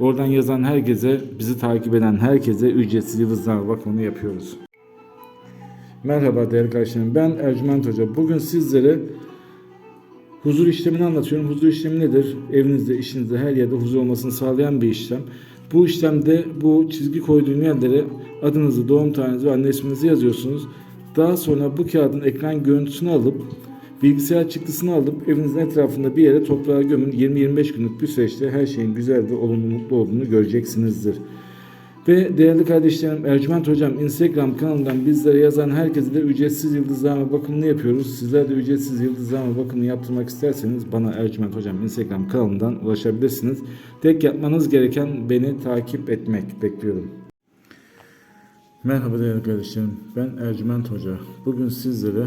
Oradan yazan herkese, bizi takip eden herkese ücretsiz yıldızname bakımını yapıyoruz. Merhaba değerli kardeşlerim, ben Ercüment Hoca. Bugün sizlere huzur işlemini anlatıyorum. Huzur işlemi nedir? Evinizde, işinizde, her yerde huzur olmasını sağlayan bir işlem. Bu işlemde bu çizgi koyduğum yerlere adınızı, doğum tarihinizi ve anne isminizi yazıyorsunuz. Daha sonra bu kağıdın ekran görüntüsünü alıp bilgisayar çıktısını alıp evinizin etrafında bir yere toprağa gömün. 20-25 günlük bir süreçte her şeyin güzel ve olumlu mutlu olduğunu göreceksinizdir. Ve değerli kardeşlerim Ercüment Hocam Instagram kanalından bizlere yazan herkese de ücretsiz yıldızlama bakımını yapıyoruz. Sizler de ücretsiz yıldızlama bakımını yaptırmak isterseniz bana Ercüment Hocam Instagram kanalından ulaşabilirsiniz. Tek yapmanız gereken beni takip etmek bekliyorum. Merhaba değerli kardeşlerim. Ben Ercüment Hoca. Bugün sizlere